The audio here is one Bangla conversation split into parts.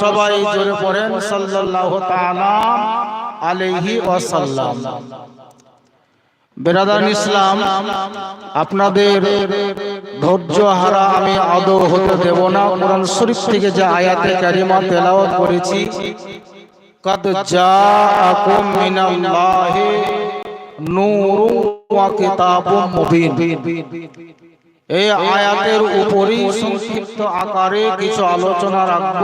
সবাই জোরে পড়েন, সাল্লাল্লাহু তাআলা আলাইহি ওয়াসাল্লাম। বেরাদান ইসলাম, আপনাদের ধৈর্য হারা আমি আদৌ হতে দেব না। কোরআন শরীফ থেকে যে আয়াতে কারিমা তেলাওয়াত করেছি, কদ জাআকুম মিনাল্লাহি নূরুন ওয়া কিতাবুম মুবিন। এই আয়াতের উপরই সংক্ষিপ্ত আকারে কিছু আলোচনা রাখব।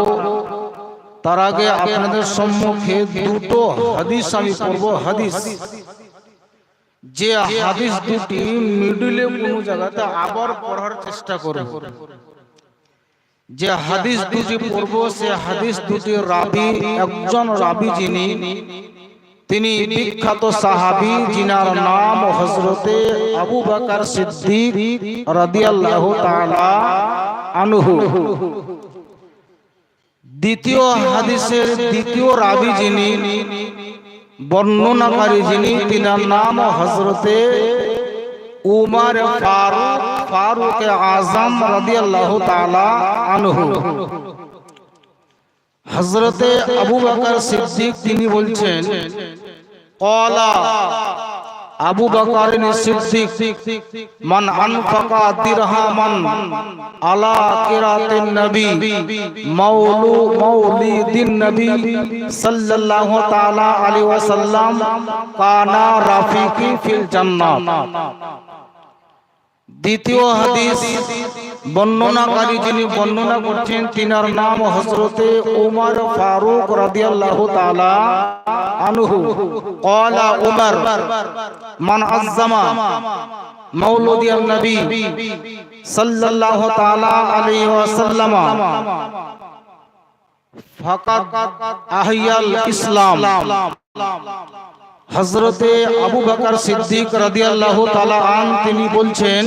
তার আগে আপনাদের সম্মুখে দুটো হাদিস আমি পড়ব, হাদিস। যে হাদিস দুটি মিডলে কোন জায়গাতে আবার পড়ার চেষ্টা করব। যে হাদিস দুটি পড়ব, সে হাদিস দুটি রাবি, একজন রাবি যিনি, তিনি বিখ্যাত সাহাবি, যিনার নাম হযরতে আবু বকর সিদ্দিক রাদিয়াল্লাহু তাআলা আনহু। দ্বিতীয় হাদিসের দ্বিতীয় রাবি যিনি বর্ণনাকারী যিনি তিনার নাম হজরতে উমার ফারুক ফারুক আজম রাদিয়াল্লাহু তাআলা আনহু। হজরতে আবু বকর সিদ্দিক তিনি বলছেন কলা আবু বকর সিদ্দিক মান আনফাকা দিরহামান আলা কিরাতিন নবী মাউলু মাউলিদিন নবী সাল্লাল্লাহু তাআলা আলাইহি ওয়াসাল্লাম কানা রাফিকি ফিল জান্নাত। দ্বিতীয় হাদিস, বর্ণনাকারী যিনি বর্ণনা করছেন, তিনার নাম হযরতে উমর ফারুক রাদিয়াল্লাহু তাআলা আনহু। ক্বালা উমর, মান আযজামা মাউলুদিয়ান নবী সাল্লাল্লাহু তাআলা আলাইহি ওয়াসাল্লাম। ফাকাদ আহিয়াল ইসলাম। হজরতে আবু বকর সিদ্দিক রাদিয়াল্লাহু তাআলা আন তিনি বলছেন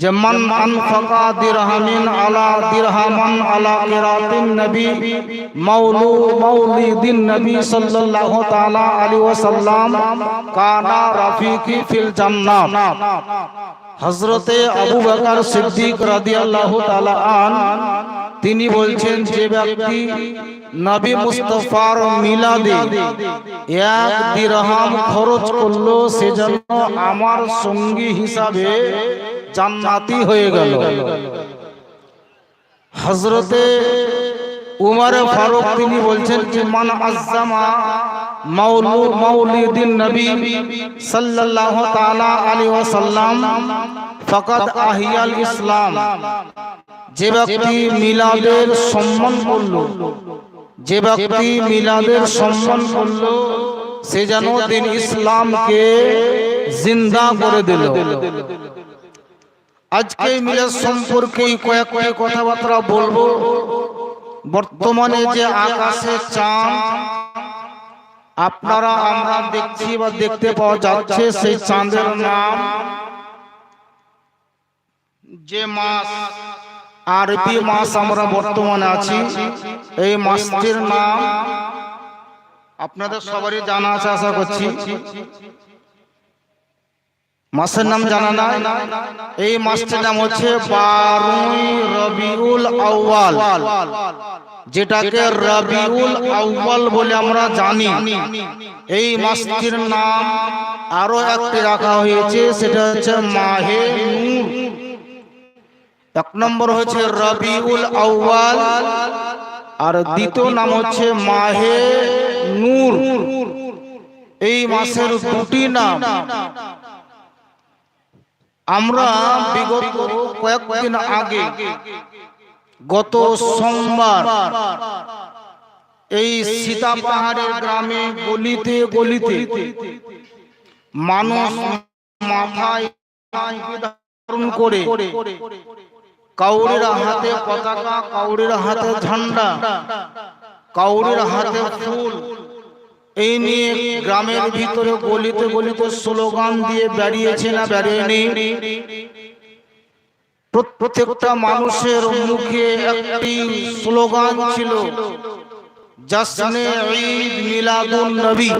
যে মান আনফাকা দিরহামিন আলা দিরহামান আলা কিরাতিন নবী মাউলু মাউলিদিন নবী সাল্লাল্লাহু তাআলা আলাইহি ওয়াসাল্লাম কানা রাফিকি ফিল জান্নাত হজরতে আবু বকর সিদ্দিক রাদিয়াল্লাহু তাআলা আন তিনি বলছেন যে ব্যক্তি নবী মুস্তফার মিলাদে এক দিরহাম খরচ করল, সেজন্য আমার সঙ্গী হিসাবে জান্নাতি হয়ে গেল। হজরতে উমারে ফারুক তিনি বলছেন যে, মান আজ্জামা মাউলিদিন নবী সাল্লাল্লাহু তাআলা আলাইহি ওয়াসাল্লাম ফাকাদ আহিয়াল ইসলাম। যে ব্যক্তি মিলাদের সম্মান করল যে ব্যক্তি মিলাদের সম্মান করল সে যেন দিন ইসলামকে জিন্দা করে দিল। আজকে মিলাদ সম্পর্কে কয়েকটি কথাবার্তা বলব। বর্তমানে যে আকাশে চাঁদ আপনারা আমরা দেখছি বা দেখতে পাওয়া যাচ্ছে সেই চাঁদের নাম। যে মাস, আরবি মাস আমরা বর্তমানে আছি, এই মাসটির নাম আপনাদের সবারই জানা আছে, আশা করছি। মাসের নাম জানা না এই মাসটির নাম হচ্ছে বারুই রবিউল আউয়াল। যেটাকে রবিউল আউয়াল বলে আমরা জানি। এই মাসটির নাম আরও একটি রাখা হয়েছে, সেটা হচ্ছে মাহে এক নম্বর হচ্ছে রবিউল আউয়াল, আর দ্বিতীয় নাম হচ্ছে মাহে নূর। এই মাসের দুটি নাম। আমরা বিগত কয়েকদিন আগে গত সোমবার এই সীতা পাহাড়ের গ্রামে গলিতে গলিতে মানুষ মাথায় ধারণ করে কাউরির হাতে পতাকা, কাউরির হাতে ঝান্ডা, কাউরির হাতে ফুল। এই নিয়ে গ্রামের ভিতরে গলিতে গলিতে স্লোগান দিয়ে বেরিয়েছে না বেরিয়েনি? প্রত্যেকটা মানুষের মুখে একটি স্লোগান ছিল, জশ্নে ঈদ মিলাদুন নবী।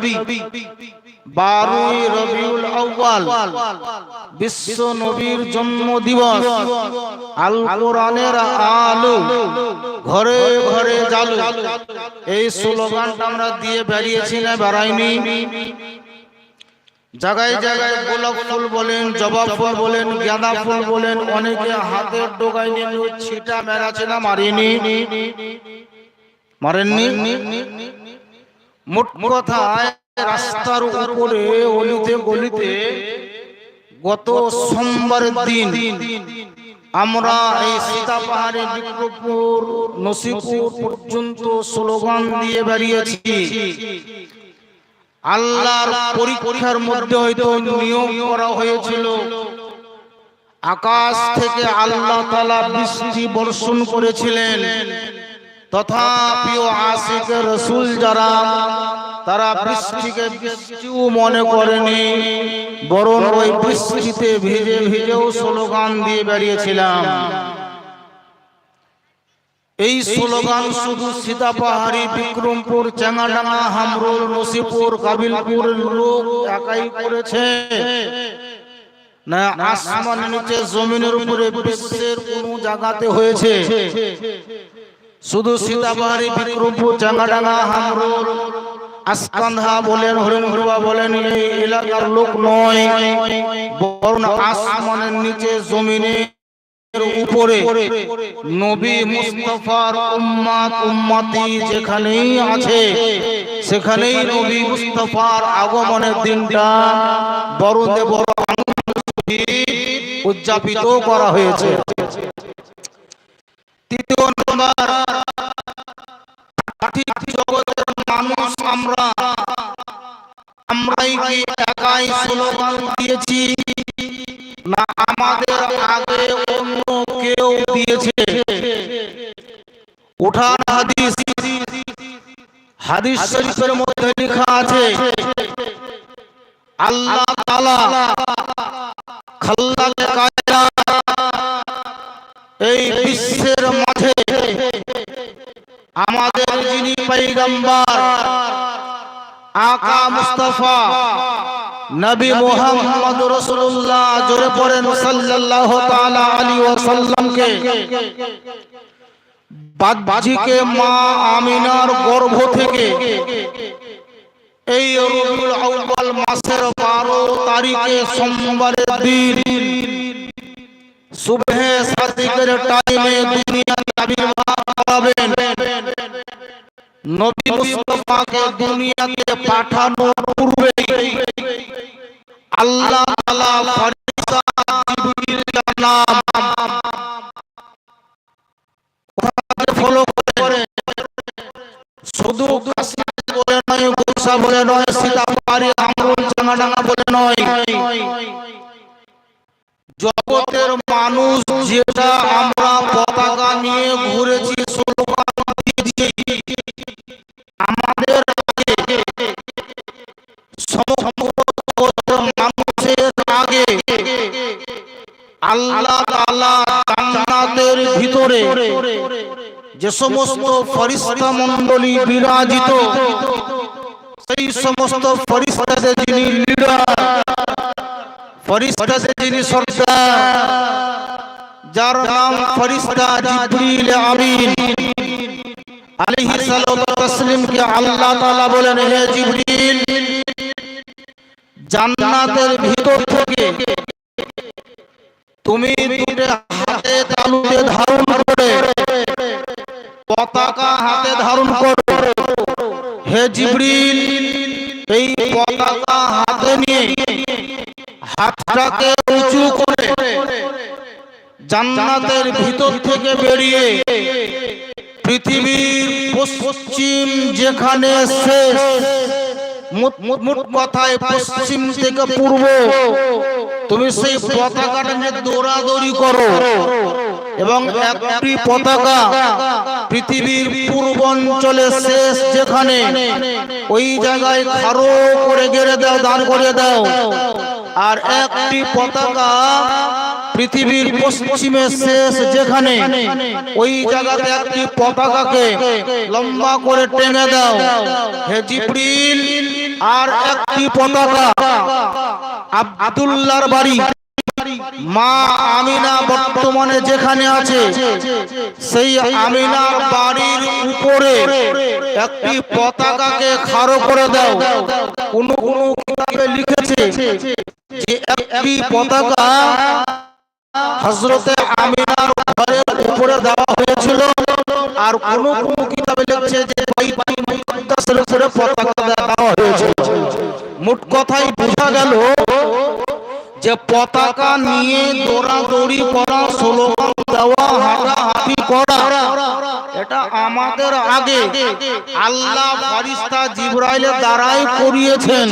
বারোই রবিউল আউয়াল, বিশ্ব নবীর জন্ম দিবস আল কোরআনের আলো, ঘরে ঘরে জালু। এই স্লোগানটা আমরা দিয়ে বেরিয়েছি না, বেড়াইনি। জায়গায় জায়গায় গোলাপ ফুল বলেন জবা ফুল বলেন গাঁদা ফুল বলেন অনেকে হাতের ডোগায় নিয়ে ছিটা মেরাছে না মারিনি। মারেননি? মোট কথায় রাস্তার উপরে অলিতে গলিতে গত সোমবারের দিন আমরা এই সীতা পাহাড়ে বিক্রমপুর নসিপুর পর্যন্ত স্লোগান দিয়ে বেরিয়েছি। আল্লাহর পরীক্ষার মধ্যে হয়তো নিয়ম করা হয়েছিল। আকাশ থেকে আল্লাহ তালা বৃষ্টি বর্ষণ করেছিলেন। তথাপিও আশিক রসুল যারা তারা বৃষ্টিকে বৃষ্টিও মনে করেনি। বরং ওই বৃষ্টিতে ভিজে ভিজেও স্লোগান দিয়ে বেরিয়েছিলাম। এই স্লোগান শুধু সীতাপাহাড়ি বিক্রমপুর চেঙ্গাডাঙ্গা হামরুল নসিপুর কাবিলপুর লোক একাই করেছে। হয়েছে। শুধু বিক্রমপুর বলেন হরিণগুড়া বলেন, এই এলাকার লোক নয়। বরং আসমানের নিচে জমিনে উপরে নবী উম্মাত উম্মতি যেখানেই আছে, সেখানেই নবী আগমনের দিনটা বড় উদযাপিত করা হয়েছে। তৃতীয় নম্বর জগতের মানুষ আমরা আমরাই কি একাই স্লোগান দিয়েছি? না আমাদের আগে অন্য কেউ দিয়েছে? উঠান হাদিস হাদিস শরীফের মধ্যে লেখা আছে, আল্লাহ তাআলা খাল্লাকে কায়দা এই বিশ্বের মাঝে আমাদের যিনি পৈগম্বর আকা মুস্তাফা, নবী মুহাম্মদ রাসূলুল্লাহ, জোরে পড়েন সাল্লাল্লাহু তাআলা আলাইহি ওয়াসাল্লামকে। বাদবাজিকে মা আমিনার গর্ভ থেকে এই রবিউল আউয়াল মাসের 12 তারিখে সোমবারের দিন সুবহে সাদিকের টাইমে দুনিয়াতে আবির্ভাব করাবেন নবী মুস্তাফাকে দুনিয়াতে পাঠানোর পূর্বে আল্লাহ তাআলা ফেরেশতা জিবরিলের নাম ফলো করে। শুধু কাশি বলে নয় গোসা বলে নয় সীতাপাড়ি আমরুল চাঙ্গাডাঙ্গা বলে নয়। জগতের মানুষ যেটা আমরা পতাকা নিয়ে ঘুরেছি দিয়েছি আমাদের মানুষের আগে আল্লাহ তাআলা জান্নাতের ভিতরে যে সমস্ত ফরিস্তা মণ্ডলী বিরাজিত, সেই সমস্ত ফরিস্তাদের যিনি লিডার ফরিস্তাদের যিনি সর্দার, যার নাম ফরিস্তা আমিন। আলাইহিস সালাতু তাসলিম কে আল্লাহ তাআলা বলেন, হে জিবরিল, জান্নাতের ভিতর থেকে তুমি দুটো হাতে তালুতে ধারণ করে, পতাকা হাতে ধারণ করো। হে জিবরিল, এই পতাকা হাতে নিয়ে হাতটাকে উঁচু করে জান্নাতের ভিতর থেকে বেরিয়ে পশ্চিম যেখানে শেষ পশ্চিম থেকে পূর্ব, তুমি সেই পতাকাটা দৌড়াদৌড়ি করো। এবং একটি পতাকা পৃথিবীর যেখানে, ওই জায়গায় খারো করে গেড়ে দাও, দাঁড় করে দাও। আর একটি পতাকা পৃথিবীর পশ্চিমে শেষ যেখানে, ওই জায়গাতে একটি পতাকাকে লম্বা করে টেনে দাও। হে আর একটি পতাকা। আব্দুল্লাহর বাড়ি। মা আমিনা বর্তমানে যেখানে আছে, সেই আমিনার বাড়ির উপরে একটি পতাকাকে খাড়ো করে দাও। কোন কোন কিতাবে লিখেছে যে একটি পতাকা হজরতে আমিনার ঘরের উপরে দেওয়া হয়েছিল। আর কোন কোন কিতাবে লিখছে যে মুকাদ্দাসের উপরে পতাকা দেওয়া হয়েছিল। মোট কথাই বোঝা গেল যে পতাকা নিয়ে দৌড়াদৌড়ি করা দেওয়া হাঁটাহাঁটি করা, এটা আমাদের আগে আল্লাহ ফারিস্তা জিব্রাইলের দ্বারাই করিয়েছেন।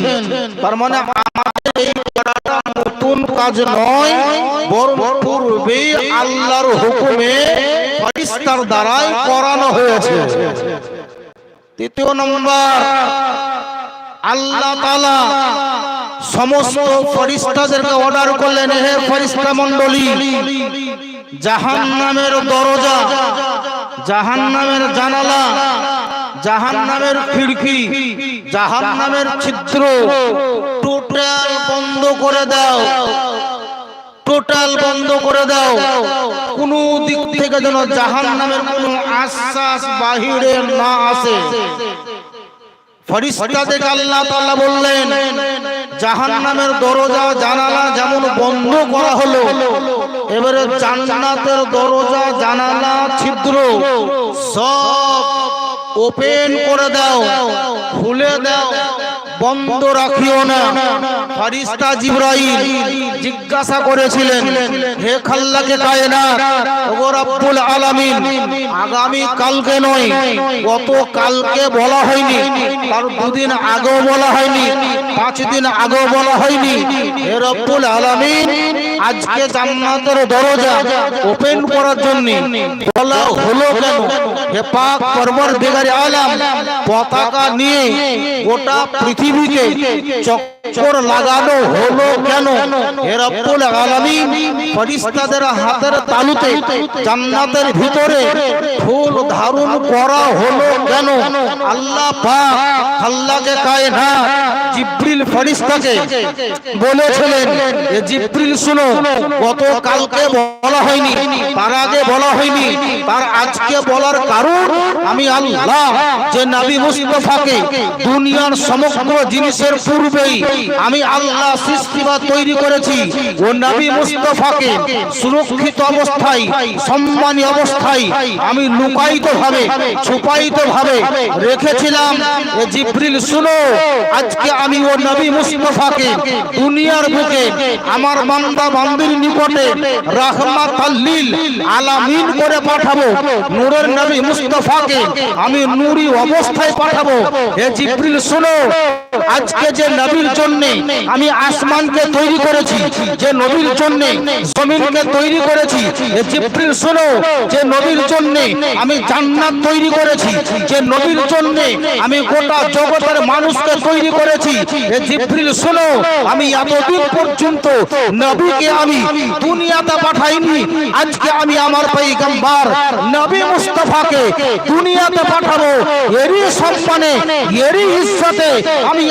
তার মানে আমাদের এই করাটা নতুন কাজ নয়, বরং পূর্বেই আল্লাহর হুকুমে ফারিস্তার দ্বারাই করানো হয়েছে। তৃতীয় নম্বর, আল্লাহ তাআলা সমস্ত ফরিস্তাদেরকে অর্ডার করলেন, হে ফরিস্তা মণ্ডলী জাহান নামের দরজা জাহান নামের জানালা জাহান নামের খিড়কি জাহান নামের ছিদ্র টোটাল বন্ধ করে দাও। টোটাল বন্ধ করে দাও। কোন দিক থেকে যেন জাহান নামের কোন আশ্বাস বাহিরে না আসে। আল্লাহ জাহান্নামের দরজা যেমন বন্ধ করা হলো, এবারে দরজা ছিদ্র সব ওপেন করে দাও, খুলে দাও। বন্ধ রাখিও না। ফারিস্তা জিব্রাইল জিজ্ঞাসা করেছিলেন, হে খাল্লাকে কায়নাত, ওগো রব্বুল আলামিন, আগামী কালকে নয়, গত কালকে বলা হয়নি, তার দুদিন আগেও বলা হয়নি, পাঁচ দিন আগেও বলা হয়নি। হে রব্বুল আলামিন আজকে জান্নাতের দরজা ওপেন করার জন্য বলা হলো কেন? হে পাক পরবর্তীকারী আলাম, পতাকা নিয়ে গোটা পৃথিবীকে পৃথিবীতে চক্কর লাগানো হলো কেন? হে রব্বুল আলামিন ফেরেশতাদের হাতের তালুতে জান্নাতের ভিতরে ফুল ধারণ করা হলো কেন? আল্লাহ পাক আল্লাহকে কায়নাত জিব্রিল ফেরেশতাকে বলেছিলেন জিব্রিল, শুনো গত কালকে বলা হয়নি, তার আগে বলা হয়নি, তার আজকে বলার কারণ আমি আল্লাহ, যে নবী মুস্তাফাকে দুনিয়ার সমগ্র জিনিসের পূর্বেই আমি আল্লাহ সৃষ্টি বা তৈরি করেছি। ও নবী মুস্তাফাকে সুরক্ষিত অবস্থায়, সম্মানী অবস্থায় আমি লুকায়িত ভাবে ছুপায়িত ভাবে রেখেছিলাম। এ জিব্রিল, শুনো, আজকে আমি ও নবী মুস্তাফাকে দুনিয়ার বুকে আমার বান্দা বান্দির নিকটে রাহমাত আল্লিল আলামিন করে পাঠাবো। নূরের নবী মুস্তাফাকে আমি নূরি অবস্থায় পাঠাবো। হে জিব্রিল, শুনো আজকে যে নবীর জন্য আমি আসমানকে তৈরি করেছি যে নবীর জন্য জমিনকে তৈরি করেছি। জিব্রিল শুনো যে নবীর জন্য আমি জান্নাত তৈরি করেছি যে নবীর জন্য আমি গোটা জগতের মানুষকে তৈরি করেছি। জিব্রিল শুনো আমি এতদিন পর্যন্ত নবীকে আমি দুনিয়াতে পাঠাইনি আজকে আমি আমার পৈগম্বর নবী মুস্তাফাকে দুনিয়াতে পাঠাবো। এরই সম্মানে এরই ইজ্জতে আমি